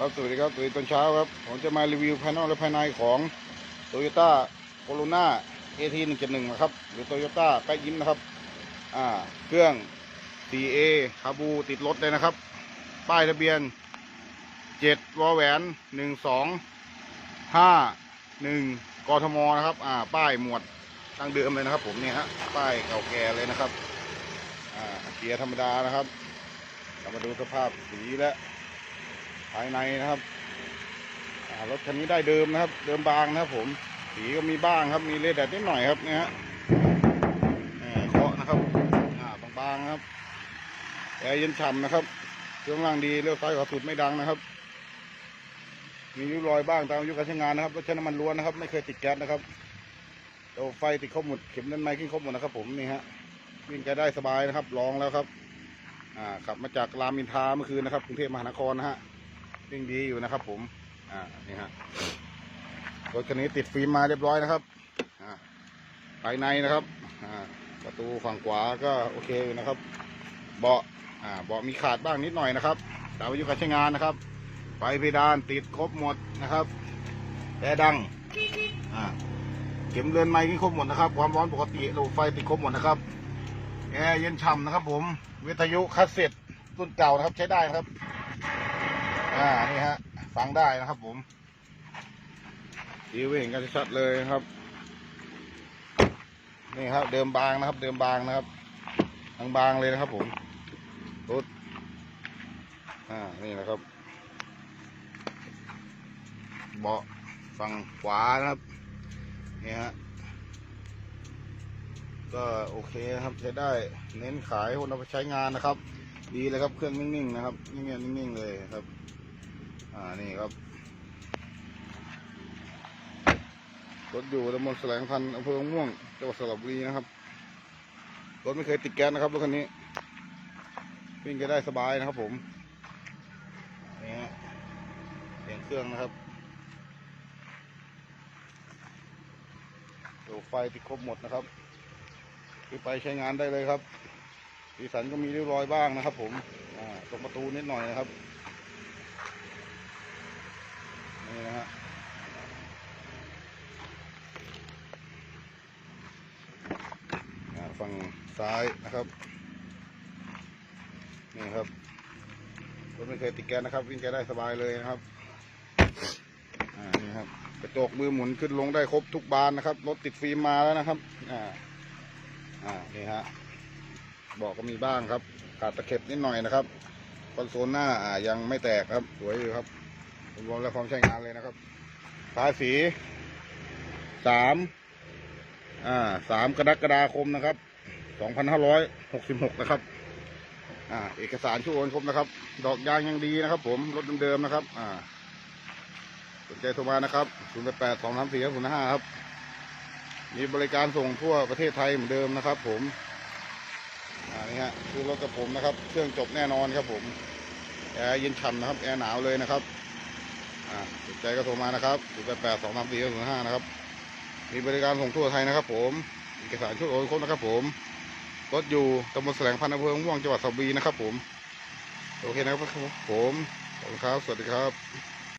ครับสวัสดีครับสวัสดีตอนเช้าครับ ผมจะมารีวิวภายนอกและภายในของ Toyota Corona AT 171นะครับ หรือ Toyota แป๊กยิ้มนะครับ อ่า เครื่อง 4A คาบูติดรถเลยนะครับ ป้ายทะเบียน7วอแหวน12 51กทมนะครับ อ่า ป้ายหมวดตั้งเดิมเลยนะครับ ผมเนี่ยฮะ ป้ายเก่าแก่เลยนะครับ อ่าเกียร์ธรรมดานะครับ เรามาดูสภาพสีและ ภายในนะครับรถคันนี้ได้เดิมนะครับ เดิมบางนะครับ ผมสีก็มีบ้างครับ มีเลดแดดนิดหน่อยครับเนี่ยฮะเอ่อเคาะนะครับบางๆครับแอร์เย็นฉ่ำนะครับเครื่องล่างดีเลี้ยวซ้ายขวาสุดไม่ดังนะครับ มีริ้วรอยบ้างตามอายุการใช้งานนะครับรถใช้น้ำมันล้วนนะครับ ไม่เคยติดแก๊สนะครับตัวไฟติดครบหมดเข็มด้านในขึ้นครบหมดนะครับ ผมนี่ฮะวิ่งไปได้สบายนะครับลองแล้วครับ อ่าขับมาจากรามอินทาเมื่อคืนนะครับกรุงเทพมหานครนะฮะ วิ่งดีอยู่นะครับ ผม อ่า นี่ฮะ รถคันนี้ติดฟิล์มมาเรียบร้อยนะครับ อ่า ภายในนะครับ อ่า ประตูฝั่งขวาก็โอเคอยู่นะครับ เบาะ อ่า เบาะมีขาดบ้างนิดหน่อยนะครับตามอายุการใช้งานนะครับ ไฟเพดานติดครบหมดนะครับแอร์ดัง อ่า เข็มเรือนไม้ที่ครบหมดนะครับ ความร้อนปกติระบบไฟติดครบหมดนะครับแอร์เย็นฉ่ำนะครับ ผม วิทยุคาสเซ็ตรุ่นเก่านะครับใช้ได้ครับ อ่านี่ฮะฟังได้นะครับผมดีเห็นกันชัดเลยครับ นี่ครับ เดิมบางนะครับ เดิมบางนะครับบางบางๆเลยนะครับ ผมรถอ่านี่นะครับ เบาะฝั่งขวานะครับนี่ฮะก็โอเคนะครับใช้ได้เน้นขายคนเอาไปใช้งานนะครับ ดีเลยครับเครื่องนิ่งๆนะครับนิ่งๆนิ่งๆเลยครับ นี่ครับ รถอยู่ตำบลแสลงพันอำเภอม่วง จังหวัดสระบุรีนะครับ รถไม่เคยติดแก๊สนะครับรถคันนี้ วิ่งก็ได้สบายนะครับผมนี่ฮะเสียงเครื่องนะครับตัวไฟติดครบหมดนะครับ คือไปใช้งานได้เลยครับสีสันก็มีริ้วรอยบ้างนะครับ ผมตรงประตูนิดหน่อยนะครับ นี่นะฮะฝั่งซ้ายนะครับ นี่ครับรถไม่เคยติดแก๊สนะครับ วิ่งแก๊สได้สบายเลยนะครับอ่านี่ครับกระจกมือหมุนขึ้นลงได้ครบทุกบานนะครับรถติดฟิล์มมาแล้วนะครับอ่าอ่านี่ฮะบอกก็มีบ้างครับขาดตะเข็บนิดหน่อยนะครับคอนโซลหน้าอ่ายังไม่แตกครับสวยอยู่ครับ รวมแล้วพร้อมใช้งานเลยนะครับภาษีสามอ่าสามกรกฎาคมนะครับสองพันห้าร้อยหกสิบหกนะครับ อ่า เอกสารช่วยโอนครบนะครับ ดอกยางยังดีนะครับ ผมรถเดิมๆนะครับ อ่าสนใจโทรมานะครับศูนย์แปดสองสามสี่ศูนย์ห้าครับ มีบริการส่งทั่วประเทศไทยเหมือนเดิมนะครับ ผม อ่า นี่ฮะ คือรถกับผมนะครับ เครื่องจบแน่นอนครับผม แอร์เย็นฉ่ำนะครับ แอร์หนาวเลยนะครับ สนใจก็โทรมานะครับศูนย์แปดสองสามสี่ศูนย์ห้านะครับ มีบริการส่งทั่วไทยนะครับผม เอกสารชุดโอนครบนะครับผม รถอยู่ตำบลแสลงพันธุ์อำเภอม่วงจังหวัดสระบุรีนะครับผม โอเคนะครับผม ขอบคุณครับ สวัสดีครับ